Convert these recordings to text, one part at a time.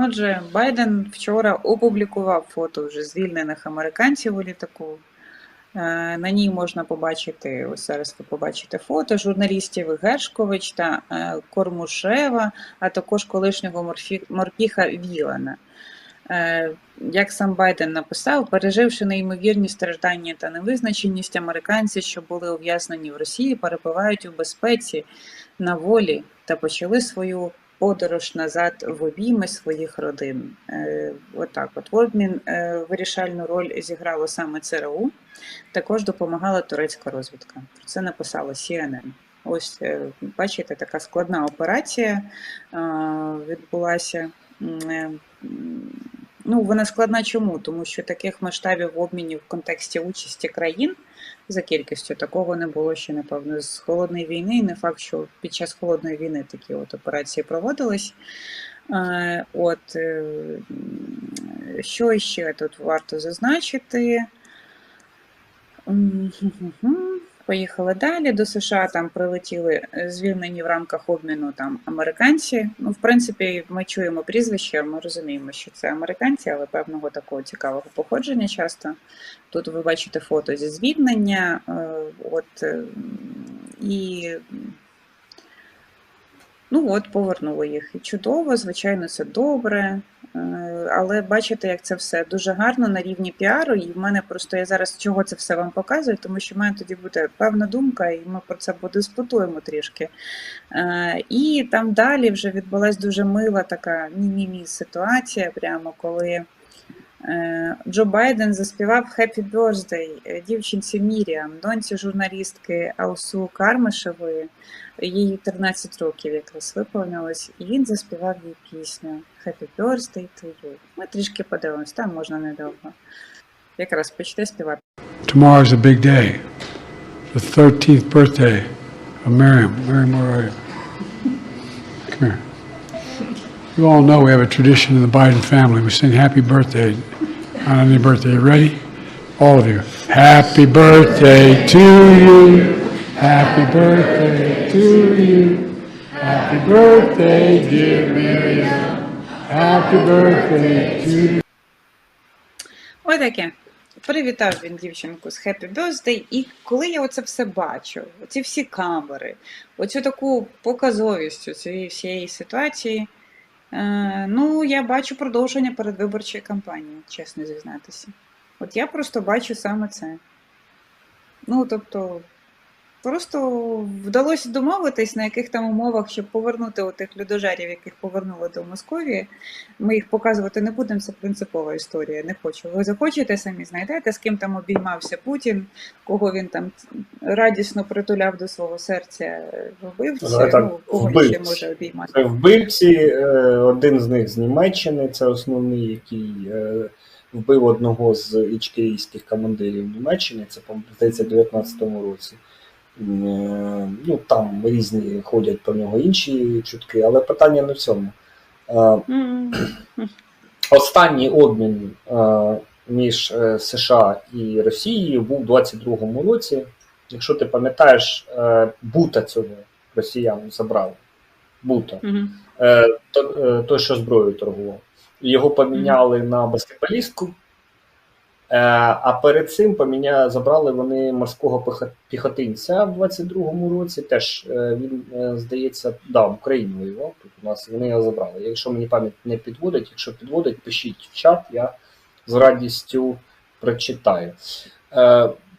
Отже, Байден вчора опублікував фото вже звільнених американців у літаку. Е, На ній можна побачити, ось зараз ви побачите фото журналістів Гершкович та е, Кормушева, а також колишнього морпіха Вілана. Е, Як сам Байден написав, переживши неймовірні страждання та невизначеність, американці, що були ув'язнені в Росії, перебувають у безпеці на волі та почали свою подорож назад в обійми своїх родин. Е, Отак, от в обмін е, вирішальну роль зіграло саме ЦРУ. Також допомагала турецька розвідка. Про це написала CNN. Ось е, бачите, така складна операція відбулася. Ну, вона складна чому? Тому що таких масштабів обмінів в контексті участі країн за кількістю такого не було ще, напевно, з холодної війни. І не факт, що під час холодної війни такі от операції проводились. Е, От е, що ще тут варто зазначити? Поїхали далі. До США там прилетіли е, звільнені в рамках обміну там американці. Ну, в принципі, ми чуємо прізвище, ми розуміємо, що це американці, але певного такого цікавого походження часто. Тут ви бачите фото зі звільнення. е, От, е, і ну от повернули їх. І чудово, звичайно, це добре. Але бачите, як це все дуже гарно на рівні піару. І в мене просто я зараз чого це все вам показую, тому що в мене тоді буде певна думка, і ми про це подискутуємо трішки. Е, І там далі вже відбулась дуже мила така мі-мі-мі ситуація, прямо коли. Е, Джо Байден заспівав «Happy Birthday» дівчинці Міріам, доньці журналістки Алсу Кармишевої. Їй 13 років якраз виповнилось, і він заспівав їй пісню «Happy Birthday to you». Ми трішки подивимось, там можна недовго. Якраз почне співати. Tomorrow is a big day, the 13th birthday of Miriam. Miriam, where are you? Come here. You all know we have a tradition in the Biden family. We sing happy birthday on any birthday. You ready? All of you. Happy birthday to you. Happy birthday to you. Happy birthday, dear Miriam. Happy birthday to you. Отаке. Привітав він дівчинку з Happy Birthday, і коли я оце все бачу, оці всі камери, оцю таку показовість цієї всієї ситуації, е, Ну, я бачу продовження передвиборчої кампанії, чесно зізнатися. От я просто бачу саме це. Ну, тобто, просто вдалося домовитись, на яких там умовах, щоб повернути отих людожерів, яких повернули до Московії. Ми їх показувати не будемо, це принципова історія. Не хочу. Ви захочете самі знайдете, з ким там обіймався Путін, кого він там радісно притуляв до свого серця вбивці, Давай так, ну, кого вбивці. ще може обіймати. Це вбивці, е, один з них з Німеччини, це основний, який е, вбив одного з ічкерійських командирів Німеччини, це, здається, в 19-му році. Ну, там різні ходять про нього інші чутки, але питання не в цьому. Е, Останній обмін е, між е, США і Росією був у 22-му році. Якщо ти пам'ятаєш, бута цього росіян забрали. Бута. Той, що зброєю торгував. Його поміняли на баскетболістку. Е, а перед цим поміня... забрали вони морського піхотинця в 22-му році. Теж е, він, е, здається, да, в Україні воював. Тут у нас вони його забрали. Якщо мені пам'ять не підводить, якщо підводить, пишіть в чат, я з радістю прочитаю.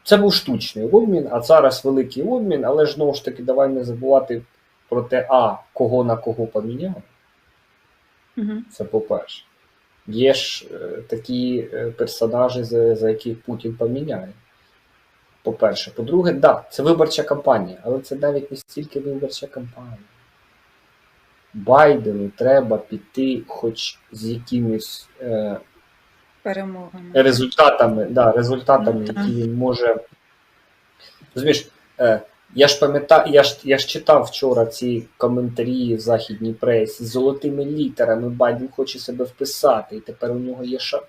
Це був штучний обмін, а зараз великий обмін, але ж знову ж таки, давай не забувати про те, а кого на кого поміняли. Мгм. Це по-перше. Є ж е, такі е, персонажі, за, за яких Путін поміняє. По-перше. По-друге, так, да, це виборча кампанія, але це навіть не стільки виборча кампанія. Байдену треба піти хоч з якимись е, Перемогами. результатами, да, результатами, Ну, які він може. Розумієш, е, я ж пам'ятаю, я ж, я ж читав вчора ці коментарі в західній пресі з золотими літерами. Байден хоче себе вписати, і тепер у нього є шанс.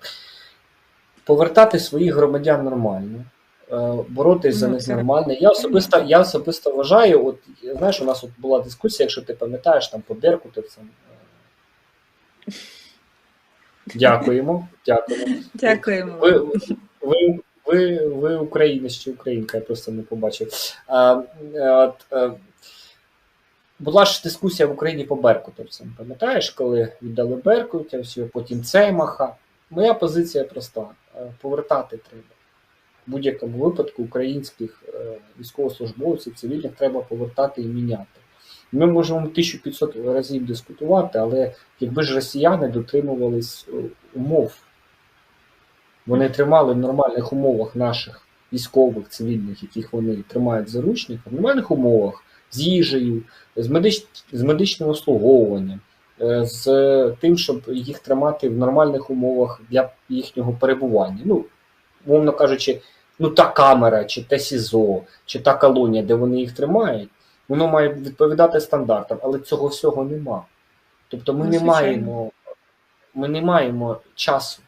Повертати своїх громадян нормально, е, боротись за Ну, них нормально. Я особисто, я особисто вважаю, от знаєш, у нас от була дискусія, якщо ти пам'ятаєш там по Беркутовцям. е, Дякуємо. Дякуємо. Дякуємо. Ви, ви, ви, ви українець чи українка, я просто не побачив. А, от, е, була ж дискусія в Україні по Беркутовцям. Пам'ятаєш, коли віддали Беркутівців, потім Цеймаха. Моя позиція проста: Е, повертати треба. В будь-якому випадку українських е, військовослужбовців, цивільних треба повертати і міняти. Ми можемо 1500 разів дискутувати, але якби ж росіяни дотримувались е, умов, вони тримали в нормальних умовах наших військових, цивільних, яких вони тримають в заручниках, в нормальних умовах, з їжею, з, медич... з медичним обслуговуванням, е, з тим, щоб їх тримати в нормальних умовах для їхнього перебування. Ну, мовно кажучи, ну та камера, чи те СІЗО, чи та колонія, де вони їх тримають, воно має відповідати стандартам, але цього всього нема. Тобто ми Ну, не маємо, ми не маємо часу.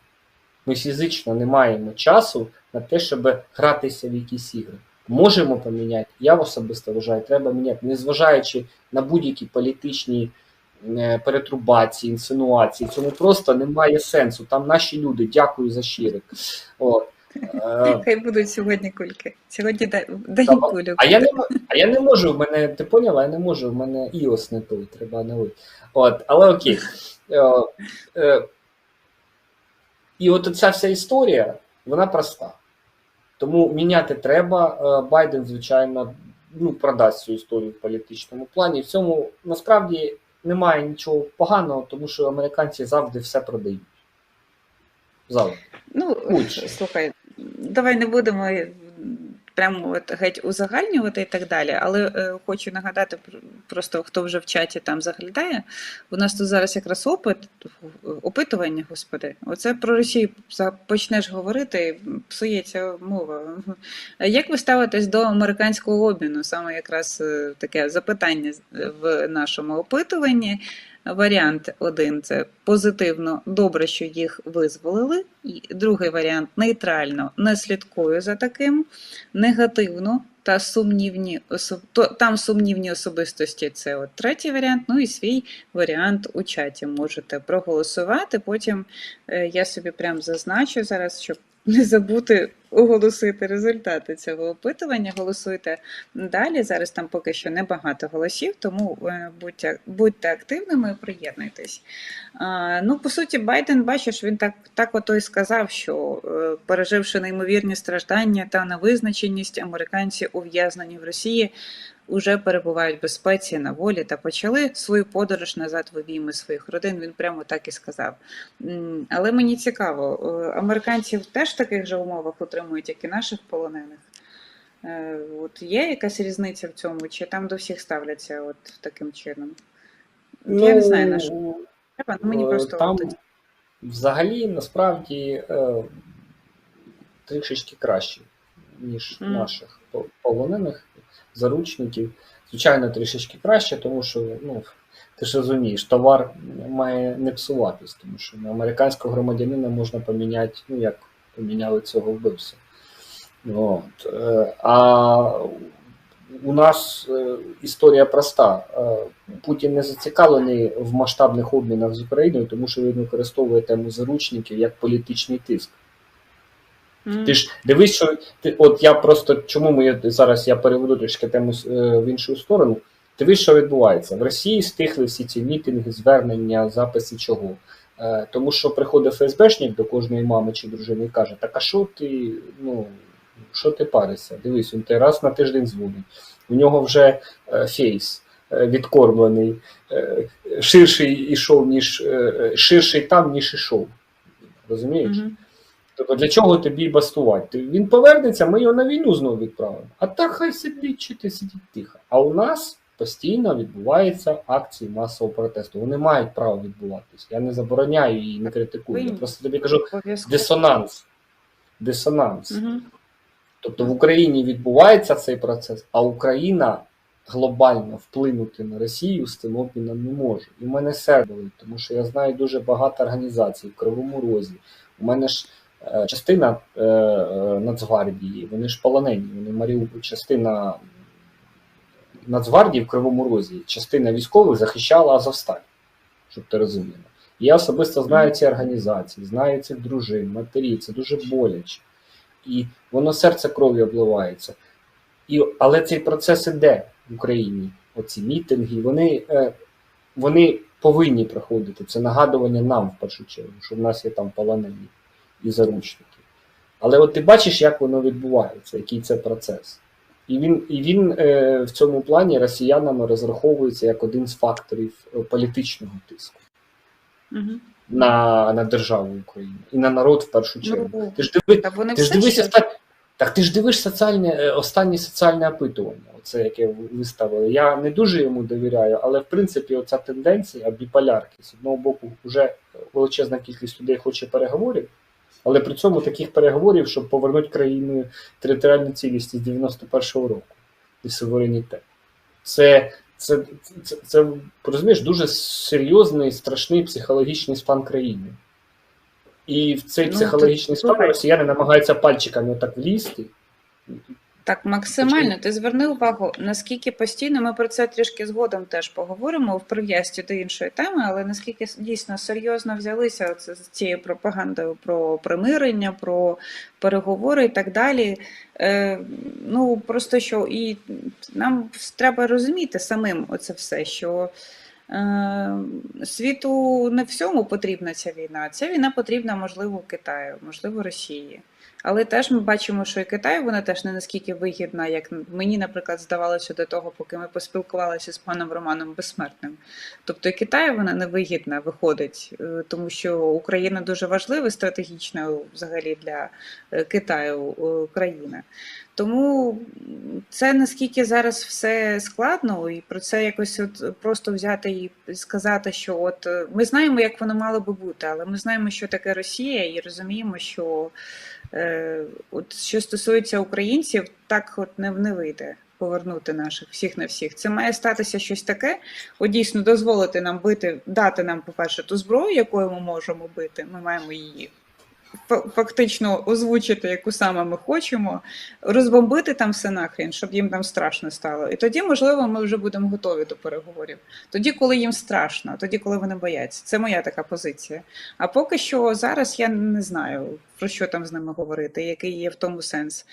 Ми фізично не маємо часу на те, щоб гратися в якісь ігри. Можемо поміняти. Я особисто вважаю, треба міняти, незважаючи на будь-які політичні е, перетрубації, інсинуації. Цьому просто немає сенсу. Там наші люди, дякую за щирик. От. Е, Хай будуть сьогодні кульки. Сьогодні да- день Та, а я не а я не можу, в мене, ти поняла, я не можу, в мене іос не той, треба новий. От, але окей. Е, е, і от ця вся історія, вона проста. Тому міняти треба. Е, Байден, звичайно, ну, продасть цю історію в політичному плані. В цьому насправді немає нічого поганого, тому що американці завжди все продають. Завжди. Ну, Лучше. слухай, давай не будемо прямо от геть узагальнювати і так далі, але е, хочу нагадати пр- просто, хто вже в чаті там заглядає. У нас тут зараз якраз опит, опитування, господи. Оце про Росію почнеш говорити, псується мова. Як ви ставитесь до американського обміну? Саме якраз е, таке запитання в нашому опитуванні. Варіант один це позитивно, добре, що їх визволили. І другий варіант нейтрально, не слідкую за таким, негативно та сумнівні там сумнівні особистості. Це от третій варіант. Ну і свій варіант у чаті можете проголосувати. Потім е, я собі прям зазначу зараз, щоб не забути оголосити результати цього опитування. Голосуйте далі. Зараз там поки що небагато голосів, тому е, будьте, будьте активними і приєднуйтесь. Ну, по суті, Байден, бачиш, він так, так ото й сказав, що е, переживши неймовірні страждання та невизначеність, американці ув'язнені в Росії уже перебувають в безпеці на волі та почали свою подорож назад в обійми своїх родин. Він прямо так і сказав. Але мені цікаво, е, американців теж в таких же умовах утримують, як і наших полонених. Е, От є якась різниця в цьому, чи там до всіх ставляться от таким чином? Я не знаю на що треба, ну мені е, просто там взагалі насправді е, трішечки краще, ніж Мгм. наших полонених заручників. Звичайно, трішечки краще, тому що ну, ти ж розумієш, товар має не псуватись, тому що на американського громадянина можна поміняти, ну як поміняли цього вбивцю. От. е, А у нас е, історія проста. Е, Путін не зацікавлений в масштабних обмінах з Україною, тому що він використовує тему заручників як політичний тиск. М. Ти ж дивись, що ти, от я просто чому ми зараз я переведу трішки тему е, в іншу сторону. Дивись, що відбувається. В Росії стихли всі ці мітинги, звернення, записи чого. Е, тому що приходить ФСБшник до кожної мами чи дружини і каже: Так а що ти, ну, що ти паришся? Дивись, він ти раз на тиждень дзвонить. У нього вже е, фейс е, відкормлений, е, ширший ішов, ніж ширший там, ніж ішов. Розумієш? Мгм. Тобто для чого тобі бастувати? Він повернеться, ми його на війну знову відправимо. А так хай сидить, чи ти сидить тихо. А у нас постійно відбуваються акції масового протесту. Вони мають право відбуватися. Я не забороняю і не критикую. Я просто тобі кажу дисонанс. Дисонанс. Мгм. Тобто в Україні відбувається цей процес, а Україна глобально вплинути на Росію з цим обміном не може. І в мене болить, тому що я знаю дуже багато організацій в Кривому Розі. У мене ж частина е, е, Нацгвардії, вони ж полонені, вони Маріуполь, частина Нацгвардії в Кривому Розі, частина військових захищала Азовсталь, щоб ти розуміла. Я особисто знаю ці організації, знаю цих дружин, матерів, це дуже боляче. І воно серце кров'ю обливається. І, але цей процес іде в Україні. Оці мітинги, вони, е, вони повинні проходити. Це нагадування нам в першу чергу, що в нас є там полонені і заручники. Але от ти бачиш, як воно відбувається, який це процес. І він, і він е, в цьому плані росіянами розраховується як один з факторів е, політичного тиску Мгм. на, на державу України і на народ в першу чергу. Ну, Ти ж диви, та вони ти ж дивишся ще- так ти ж дивиш соціальне, е, останнє соціальне опитування, оце яке виставили. Я не дуже йому довіряю, але в принципі оця тенденція біполярки. З одного боку, вже величезна кількість людей хоче переговорів, але при цьому таких переговорів, щоб повернути країну територіальну цілісність 91-го року і суверенітет. Це, це, це, це, розумієш, дуже серйозний, страшний психологічний стан країни. І в цей Ну, психологічний тут- стан росіяни намагаються пальчиками отак влізти. Так, максимально. Ти зверни увагу, наскільки постійно ми про це трішки згодом теж поговоримо в прив'язці до іншої теми, але наскільки дійсно серйозно взялися з цією пропагандою про примирення, про переговори і так далі. Е, ну просто що і нам треба розуміти самим оце все, що. Е, Світу не всьому потрібна ця війна. Ця війна потрібна, можливо, Китаю, можливо, Росії. Але теж ми бачимо, що і Китаю вона теж не наскільки вигідна, як мені, наприклад, здавалося до того, поки ми поспілкувалися з паном Романом Безсмертним. Тобто і Китаю вона не вигідна виходить, е, тому що Україна дуже важлива стратегічно взагалі для е, Китаю е, країна. Тому це наскільки зараз все складно, і про це якось от просто взяти і сказати, що от е, ми знаємо, як воно мало би бути, але ми знаємо, що таке Росія, і розуміємо, що е, от що стосується українців, так от не, не вийде повернути наших всіх на всіх. Це має статися щось таке, от дійсно дозволити нам бити, дати нам, по-перше, ту зброю, якою ми можемо бити. Ми маємо її фактично озвучити, яку саме ми хочемо, розбомбити там все нахрін, щоб їм там страшно стало. І тоді, можливо, ми вже будемо готові до переговорів. Тоді, коли їм страшно, тоді, коли вони бояться. Це моя така позиція. А поки що зараз я не знаю, про що там з ними говорити, який є в тому сенс.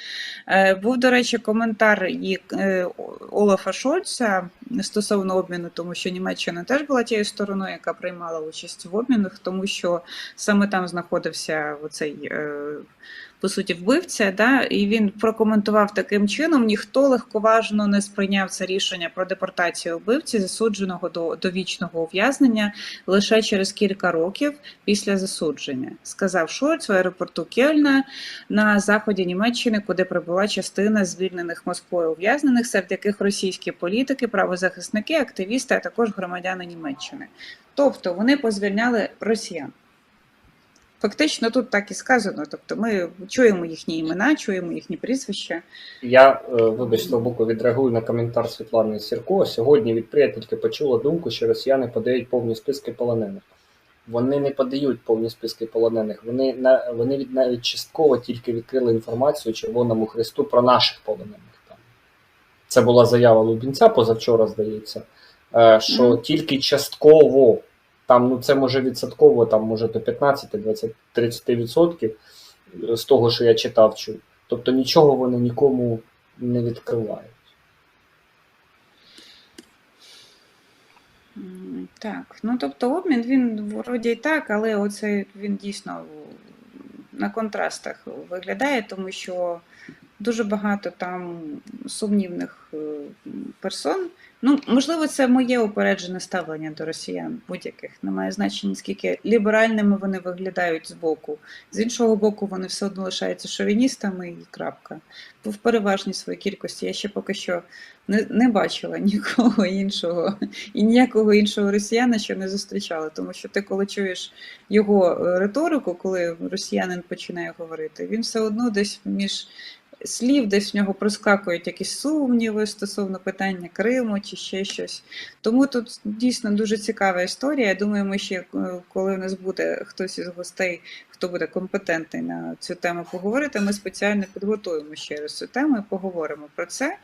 Е, був, до речі, коментар е, Олафа Шольца стосовно обміну, тому що Німеччина теж була тією стороною, яка приймала участь в обмінах, тому що саме там знаходився оцей. По суті, вбивця, да, і він прокоментував таким чином: ніхто легковажно не сприйняв це рішення про депортацію вбивці, засудженого до довічного ув'язнення лише через кілька років після засудження, сказав Шольц в аеропорту Кельна на заході Німеччини, куди прибула частина звільнених Москвою ув'язнених, серед яких російські політики, правозахисники, активісти, а також громадяни Німеччини. Тобто вони позвільняли росіян. Фактично тут так і сказано. Тобто ми чуємо їхні імена, чуємо їхні прізвища. Я, е, вибач, з боку відреагую на коментар Світлани Сірко. Сьогодні від приятельки почула думку, що росіяни подають повні списки полонених. Вони не подають повні списки полонених. Вони на вони від навіть частково тільки відкрили інформацію Червоному Христу про наших полонених. Там це була заява Лубінця позавчора, здається, е, що тільки частково. Там ну це може відсотково, там може до 15, 20, 30 відсотків з того, що я читав, чув. Тобто нічого вони нікому не відкривають. Так, ну тобто обмін він вроді й так, але оце він дійсно на контрастах виглядає, тому що дуже багато там сумнівних е, персон. Ну, можливо, це моє упереджене ставлення до росіян будь-яких. Немає значення, скільки ліберальними вони виглядають з боку. З іншого боку, вони все одно лишаються шовіністами і крапка. В переважній своїй кількості я ще поки що не, не бачила нікого іншого і ніякого іншого росіяна ще не зустрічала. Тому що ти, коли чуєш його е, риторику, коли росіянин починає говорити, він все одно десь між слів, десь в нього проскакують якісь сумніви стосовно питання Криму чи ще щось. Тому тут дійсно дуже цікава історія. Я думаю, ми ще, е, коли у нас буде хтось із гостей, хто буде компетентний на цю тему поговорити, ми спеціально підготуємо ще раз цю тему і поговоримо про це.